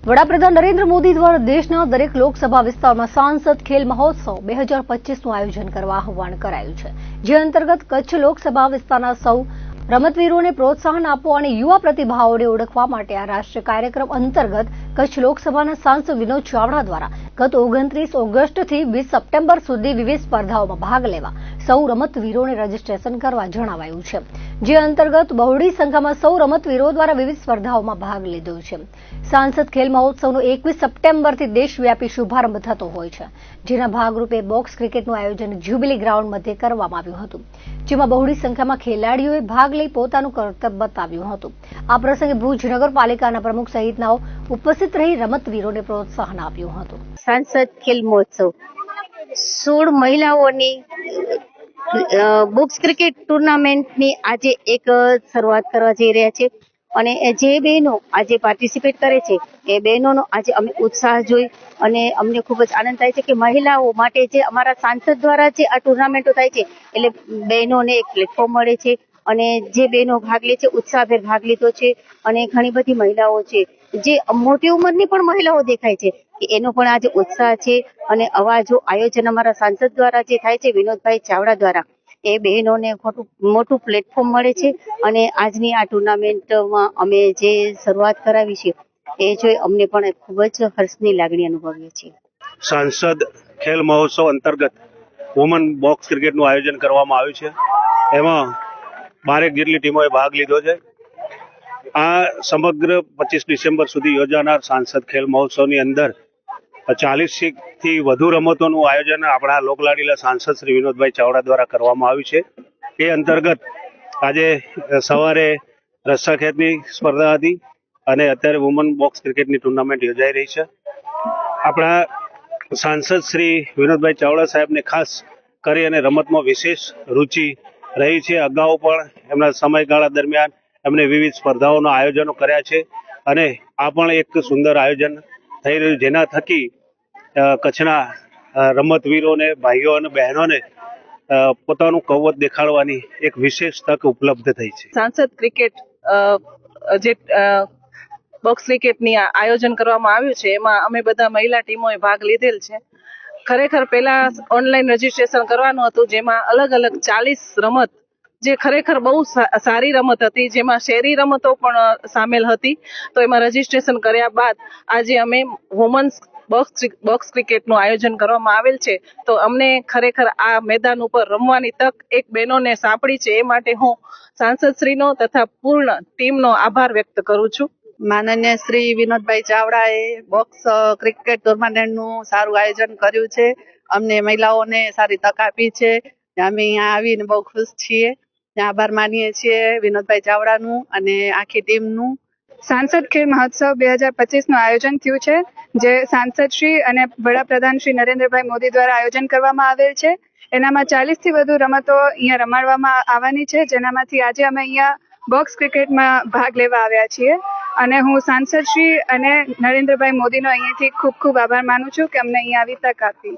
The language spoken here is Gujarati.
વડાપ્રધાન નરેન્દ્ર મોદી દ્વારા દેશના દરેક લોકસભા વિસ્તારમાં સાંસદ ખેલ મહોત્સવ બે હજાર આયોજન કરવા આહવાન કરાયું છે. જે અંતર્ગત કચ્છ લોકસભા વિસ્તારના સૌ રમતવીરોને પ્રોત્સાહન આપવા અને યુવા પ્રતિભાઓને ઓળખવા માટે આ રાષ્ટ્રીય કાર્યક્રમ અંતર્ગત કચ્છ લોકસભાના સાંસદ વિનોદ ચાવડા દ્વારા ગત ઓગણત્રીસ ઓગસ્ટથી વીસ સપ્ટેમ્બર સુધી વિવિધ સ્પર્ધાઓમાં ભાગ લેવા સૌ રમતવીરોને રજીસ્ટ્રેશન કરવા જણાવાયું છે. જે અંતર્ગત બહોળી સંખ્યામાં સૌ રમતવીરો દ્વારા વિવિધ સ્પર્ધાઓમાં ભાગ લીધો છે. સાંસદ ખેલ મહોત્સવનો એકવીસ સપ્ટેમ્બરથી દેશવ્યાપી શુભારંભ થતો હોય છે, જેના ભાગરૂપે બોક્સ ક્રિકેટનું આયોજન જ્યુબિલી ગ્રાઉન્ડ મધ્યે કરવામાં આવ્યું હતું, જેમાં બહોળી સંખ્યામાં ખેલાડીઓએ ભાગ લઈ પોતાનું કર્તવ્ય બતાવ્યું હતું. આ પ્રસંગે ભુજ નગરપાલિકાના પ્રમુખ સહિતનાઓ ઉપસ્થિત રહી રમતવીરોને પ્રોત્સાહન આપ્યું હતું. સાંસદ ખેલ મહોત્સવ. સોળ મહિલાઓની બોક્સ ક્રિકેટ ટુર્નામેન્ટની આજે એક શરૂઆત કરવા જઈ રહ્યા છે. અને જે બહેનો આજે પાર્ટિસિપેટ કરે છે, એ બહેનોનો આજે અમે ઉત્સાહ જોઈ અને અમને ખૂબ જ આનંદ થાય છે કે મહિલાઓ માટે જે અમારા સાંસદ દ્વારા જે આ ટુર્નામેન્ટો થાય છે, એટલે બહેનોને એક પ્લેટફોર્મ મળે છે અને જે બેનો ભાગ લે છે, ઉત્સાહભેર ભાગ લીધો છે અને ઘણી બધી મહિલાઓ છે, જે મોટી ઉંમરની પણ મહિલાઓ દેખાય છે. એનો પણ આજે ઉત્સાહ છે અને આવા જો આયોજન અમારા સાંસદ દ્વારા જે થાય છે, વિનોદભાઈ ચાવડા દ્વારા, એ બહેનોને ખોટું, મોટું પ્લેટફોર્મ મળે છે અને આજની આ ટુર્નામેન્ટમાં અમે જે શરૂઆત કરાવી છે, એ જોઈ અમને પણ ખૂબ જ હર્ષની લાગણી અનુભવીએ છીએ. સાંસદ ખેલ મહોત્સવ અંતર્ગત વુમન બોક્સ ક્રિકેટનું આયોજન કરવામાં આવ્યું છે. એમાં બારેક જેટલી ટીમોએ ભાગ લીધો છે. આ સમગ્ર પચીસ ડિસેમ્બર સુધી યોજાનાર સાંસદ ખેલ મહોત્સવની અંદર ચાલીસથી વધુ રમતોનું આયોજન આપણા લોકલાડીલા સાંસદ શ્રી વિનોદભાઈ ચાવડા દ્વારા કરવામાં આવ્યું છે. એ અંતર્ગત આજે સવારે રસ્સાખેતની સ્પર્ધા હતી અને અત્યારે વુમન બોક્સ ક્રિકેટની ટુર્નામેન્ટ યોજાઈ રહી છે. આપણા સાંસદ શ્રી વિનોદભાઈ ચાવડા સાહેબને ખાસ કરી અને રમતમાં વિશેષ રુચિ રહી છે. અગાઉ પણ એમના સમયગાળા દરમિયાન એમને વિવિધ સ્પર્ધાઓના આયોજનો કર્યા છે અને આ પણ એક સુંદર આયોજન થઈ રહ્યું જેના થકી કચ્છના રમતવીરોને, ભાઈઓ અને બહેનોને પોતાનું કૌવત દેખાડવાની એક વિશેષ તક ઉપલબ્ધ થઈ છે. સાંસદ ક્રિકેટ જે બોક્સ ક્રિકેટની આયોજન કરવામાં આવ્યું છે. એમાં અમે બધા મહિલા ટીમોએ ભાગ લીધેલ છે. ખરેખર પહેલા ઓનલાઈન રજીસ્ટ્રેશન કરવાનું હતું, જેમાં અલગ અલગ ચાલીસ રમત, જે ખરેખર બહુ સારી રમત હતી, જેમાં શહેરી રમતો પણ સામેલ હતી. તો એમાં રજીસ્ટ્રેશન કર્યા બાદ આજે અમે વુમન્સ બોક્સ બોક્સ ક્રિકેટનું આયોજન કરવામાં આવેલ છે. તો અમને ખરેખર આ મેદાન ઉપર રમવાની તક એક બહેનોને સાંપડી છે. એ માટે હું સાંસદશ્રીનો તથા પૂર્ણ ટીમનો આભાર વ્યક્ત કરું છું. માનનીય શ્રી વિનોદભાઈ ચાવડાએ બોક્સ ક્રિકેટ ટુર્નામેન્ટનું સારું આયોજન કર્યું છે. અમને મહિલાઓને સારી તક આપી છે. અમે અહીંયા આવીને બહુ ખુશ છીએ. આભાર માનીએ છીએ વિનોદભાઈ ચાવડાનું અને આખી ટીમનું. સાંસદ ખેલ મહોત્સવ બે હજાર પચીસનું આયોજન થયું છે, જે સાંસદ શ્રી અને વડાપ્રધાન શ્રી નરેન્દ્રભાઈ મોદી દ્વારા આયોજન કરવામાં આવેલ છે. એનામાં ચાલીસથી વધુ રમતો અહીંયા રમાડવામાં આવવાની છે. જેનામાંથી આજે અમે અહીંયા બોક્સ ક્રિકેટમાં ભાગ લેવા આવ્યા છીએ. અને હું સાંસદ શ્રી અને નરેન્દ્રભાઈ મોદીનો અહીંયાથી ખૂબ ખૂબ આભાર માનું છું કે અમને અહીંયા આવી તક આપી.